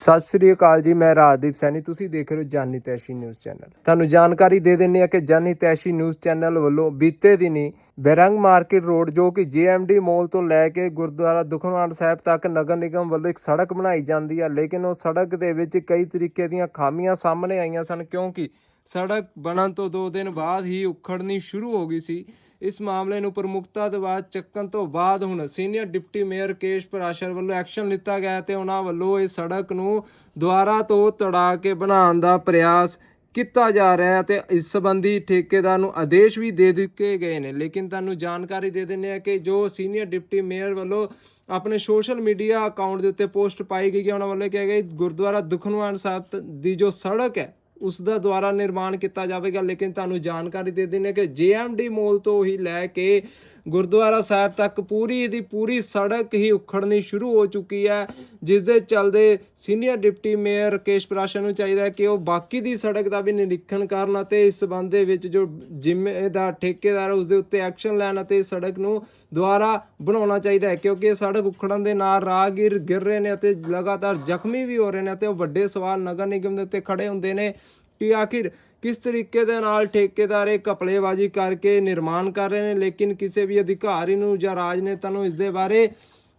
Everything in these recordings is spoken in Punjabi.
ਸਤਿ ਸ੍ਰੀ ਅਕਾਲ ਜੀ, ਮੈਂ ਰਾਜਦੀਪ ਸੈਣੀ, ਤੁਸੀਂ ਦੇਖ ਰਹੇ ਹੋ ਜਾਨੀ ਤੈਸ਼ੀ ਨਿਊਜ਼ ਚੈਨਲ। ਤੁਹਾਨੂੰ ਜਾਣਕਾਰੀ ਦੇ ਦਿੰਨੇ ਆ ਕਿ ਜਾਨੀ ਤੈਸ਼ੀ ਨਿਊਜ਼ ਚੈਨਲ ਵੱਲੋਂ ਬੀਤੇ ਦਿਨੀ ਬੈਰੰਗ ਮਾਰਕੀਟ ਰੋਡ, ਜੋ ਕਿ ਜੀਐਮਡੀ ਮਾਲ ਤੋਂ ਲੈ ਕੇ ਗੁਰਦੁਆਰਾ ਦੁਖਨਵਾਰ ਸਾਹਿਬ ਤੱਕ ਨਗਰ ਨਿਗਮ ਵੱਲੋਂ ਇੱਕ ਸੜਕ ਬਣਾਈ ਜਾਂਦੀ ਹੈ ਲੇਕਿਨ ਉਹ ਸੜਕ ਦੇ ਵਿੱਚ ਕਈ ਤਰੀਕੇ ਦੀਆਂ ਖਾਮੀਆਂ ਸਾਹਮਣੇ ਆਈਆਂ ਸਨ, ਕਿਉਂਕਿ ਸੜਕ ਬਣਨ ਤੋਂ 2 ਦਿਨ ਬਾਅਦ ਹੀ ਉਖੜਨੀ ਸ਼ੁਰੂ ਹੋ ਗਈ ਸੀ। ਇਸ ਮਾਮਲੇ ਨੂੰ ਪ੍ਰਮੁਖਤਾ ਦੇ ਬਾਅਦ ਚੱਕਣ ਤੋਂ ਬਾਅਦ ਹੁਣ senior deputy mayor Kesh Parashar ਵੱਲੋਂ ਐਕਸ਼ਨ ਲਿੱਤਾ ਗਿਆ ਤੇ ਉਹਨਾਂ ਵੱਲੋਂ ਇਸ ਸੜਕ ਨੂੰ ਦੁਆਰਾ ਤੋਂ ਤੜਾ ਕੇ ਬਣਾਉਣ ਦਾ ਪ੍ਰਯਾਸ ਕੀਤਾ ਜਾ ਰਿਹਾ ਹੈ ਤੇ ਇਸ ਸੰਬੰਧੀ ਠੇਕੇਦਾਰ ਨੂੰ ਆਦੇਸ਼ ਵੀ ਦੇ ਦਿੱਤੇ ਗਏ ਨੇ। ਲੇਕਿਨ ਤੁਹਾਨੂੰ ਜਾਣਕਾਰੀ ਦੇ ਦਿੰਦੇ ਆ ਕਿ ਜੋ ਸੀਨੀਅਰ ਡਿਪਟੀ ਮੇਅਰ ਵੱਲੋਂ ਆਪਣੇ ਸੋਸ਼ਲ ਮੀਡੀਆ ਅਕਾਊਂਟ ਦੇ ਉੱਤੇ ਪੋਸਟ ਪਾਈ ਗਈ ਹੈ, ਉਹਨਾਂ ਵੱਲੋਂ ਕਿਹਾ ਗਿਆ ਕਿ ਗੁਰਦੁਆਰਾ ਦੁਖਨਵਾਨ ਸਾਹਿਬ ਤ- ਦੀ ਜੋ ਸੜਕ ਹੈ ਉਸ ਦਾ ਦੁਆਰਾ ਨਿਰਮਾਣ ਕੀਤਾ ਜਾਵੇਗਾ। ਲੇਕਿਨ ਤੁਹਾਨੂੰ ਜਾਣਕਾਰੀ ਦੇ ਦਿੰਦੇ ਕਿ ਜੀਐਮਡੀ ਮੋਲ ਤੋਂ ਹੀ ਲੈ ਕੇ ਗੁਰਦੁਆਰਾ ਸਾਹਿਬ ਤੱਕ ਪੂਰੀ ਦੀ ਪੂਰੀ ਸੜਕ ਹੀ ਉਖੜਨੀ ਸ਼ੁਰੂ ਹੋ ਚੁੱਕੀ ਹੈ, ਜਿਸ ਦੇ ਚੱਲਦੇ ਸੀਨੀਅਰ ਡਿਪਟੀ ਮੇਅਰ ਕੇਸ਼ ਪ੍ਰਾਸ਼ਨ ਨੂੰ ਚਾਹੀਦਾ ਹੈ ਕਿ ਉਹ ਬਾਕੀ ਦੀ ਸੜਕ ਦਾ ਵੀ ਨਿਰੀਖਣ ਕਰਨ ਅਤੇ ਇਸ ਸੰਬੰਧ ਦੇ ਵਿੱਚ ਜੋ ਜ਼ਿੰਮੇਦਾਰ, ਠੇਕੇਦਾਰ ਹੈ ਉਸ ਦੇ ਉੱਤੇ ਐਕਸ਼ਨ ਲੈਣ ਅਤੇ ਸੜਕ ਨੂੰ ਦੁਆਰਾ ਬਣਾਉਣਾ ਚਾਹੀਦਾ ਹੈ, ਕਿਉਂਕਿ ਇਹ ਸੜਕ ਉਖੜਨ ਦੇ ਨਾਲ ਰਾਹਗੀਰ ਗਿਰ ਰਹੇ ਨੇ ਅਤੇ ਲਗਾਤਾਰ ਜ਼ਖਮੀ ਵੀ ਹੋ ਰਹੇ ਨੇ ਅਤੇ ਉਹ ਵੱਡੇ ਸਵਾਲ ਨਗਰ ਨਿਗਮ ਦੇ ਉੱਤੇ ਖੜੇ ਹੁੰਦੇ ਨੇ। ਕਿ ਆਖਿਰ ਕਿਸ ਤਰੀਕੇ ਦੇ ਨਾਲ ਠੇਕੇਦਾਰ ਇਹ ਕਪੜੇਬਾਜ਼ੀ ਕਰਕੇ ਨਿਰਮਾਣ ਕਰ ਰਹੇ ਨੇ? ਲੇਕਿਨ ਕਿਸੇ ਵੀ ਅਧਿਕਾਰੀ ਨੂੰ ਜਾਂ ਰਾਜਨੇਤਾ ਨੂੰ ਇਸ ਦੇ ਬਾਰੇ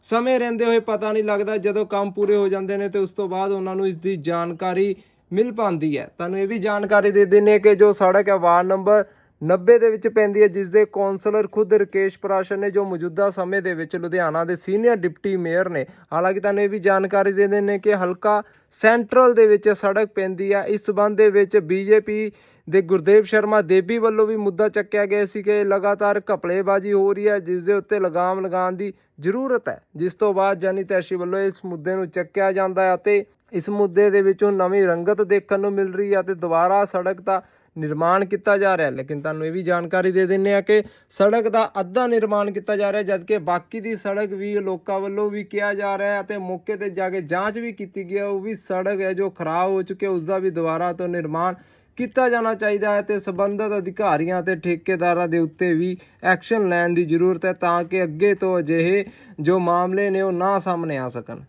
ਸਮੇਂ ਰਹਿੰਦੇ ਹੋਏ ਪਤਾ ਨਹੀਂ ਲੱਗਦਾ। ਜਦੋਂ ਕੰਮ ਪੂਰੇ ਹੋ ਜਾਂਦੇ ਨੇ ਤੇ ਉਸ ਤੋਂ ਬਾਅਦ ਉਹਨਾਂ ਨੂੰ ਇਸ ਦੀ ਜਾਣਕਾਰੀ ਮਿਲ ਪਾਉਂਦੀ ਹੈ। ਤੁਹਾਨੂੰ ਇਹ ਵੀ ਜਾਣਕਾਰੀ ਦੇ ਦਿੰਨੇ ਕਿ ਜੋ ਸੜਕ ਹੈ, ਵਾਰਡ ਨੰਬਰ 90 ਦੇ ਵਿੱਚ ਪੈਂਦੀ ਹੈ ਜਿਸ ਦੇ ਕੌਂਸਲਰ ਖੁਦ ਰਕੇਸ਼ ਪ੍ਰਾਸ਼ਨ ਨੇ ਜੋ ਮੌਜੂਦਾ ਸਮੇਂ ਦੇ ਵਿੱਚ ਲੁਧਿਆਣਾ ਦੇ ਸੀਨੀਅਰ ਡਿਪਟੀ ਮੇਅਰ ਨੇ। ਹਾਲਾਂਕਿ ਤੁਹਾਨੂੰ ਇਹ ਵੀ ਜਾਣਕਾਰੀ ਦਿੰਦੇ ਨੇ ਕਿ ਹਲਕਾ ਸੈਂਟਰਲ ਦੇ ਵਿੱਚ ਸੜਕ ਪੈਂਦੀ ਹੈ ਇਸ ਸਬੰਧ ਦੇ ਵਿੱਚ ਬੀਜੇਪੀ ਦੇ ਗੁਰਦੇਵ ਸ਼ਰਮਾ ਦੇਬੀ ਵੱਲੋਂ ਵੀ ਮੁੱਦਾ ਚੱਕਿਆ ਗਿਆ ਸੀ ਕਿ ਲਗਾਤਾਰ ਘਪਲੇਬਾਜ਼ੀ ਹੋ ਰਹੀ ਹੈ, ਜਿਸ ਦੇ ਉੱਤੇ ਲਗਾਮ ਲਗਾਉਣ ਦੀ ਜ਼ਰੂਰਤ ਹੈ। ਜਿਸ ਤੋਂ ਬਾਅਦ ਜਾਨੀ ਤੈਸ਼ੀ ਵੱਲੋਂ ਇਸ ਮੁੱਦੇ ਨੂੰ ਚੱਕਿਆ ਜਾਂਦਾ ਹੈ ਅਤੇ ਇਸ ਮੁੱਦੇ ਦੇ ਵਿੱਚੋਂ ਨਵੀਂ ਰੰਗਤ ਦੇਖਣ ਨੂੰ ਮਿਲ ਰਹੀ ਹੈ ਤੇ ਦੁਬਾਰਾ ਸੜਕ ਦਾ ਨਿਰਮਾਣ ਕੀਤਾ ਜਾ ਰਿਹਾ ਲੇਕਿਨ ਤੁਹਾਨੂੰ ਇਹ ਵੀ ਜਾਣਕਾਰੀ ਦੇ ਦਿੰਨੇ ਆ ਕਿ ਸੜਕ ਦਾ ਅੱਧਾ ਨਿਰਮਾਣ ਕੀਤਾ ਜਾ ਰਿਹਾ ਜਦਕਿ ਬਾਕੀ ਦੀ ਸੜਕ ਵੀ ਲੋਕਾਂ ਵੱਲੋਂ ਵੀ ਕਿਹਾ ਜਾ ਰਿਹਾ ਹੈ ਅਤੇ ਮੌਕੇ ਤੇ ਜਾ ਕੇ ਜਾਂਚ ਵੀ ਕੀਤੀ ਗਈ ਹੈ। ਉਹ ਵੀ ਸੜਕ ਹੈ ਜੋ ਖਰਾਬ ਹੋ ਚੁੱਕੀ ਹੈ ਉਸ ਦਾ ਵੀ ਦੁਬਾਰਾ ਤੋਂ ਨਿਰਮਾਣ ਕੀਤਾ ਜਾਣਾ ਚਾਹੀਦਾ ਹੈ ਤੇ ਸਬੰਧਤ ਅਧਿਕਾਰੀਆਂ ਤੇ ਠੇਕੇਦਾਰਾਂ ਦੇ ਉੱਤੇ ਵੀ ਐਕਸ਼ਨ ਲੈਣ ਦੀ ਜ਼ਰੂਰਤ ਹੈ ਤਾਂ ਕਿ ਅੱਗੇ ਤੋਂ ਅਜਿਹੇ ਜੋ ਮਾਮਲੇ ਨੇ ਉਹ ਨਾ ਸਾਹਮਣੇ ਆ ਸਕਣ।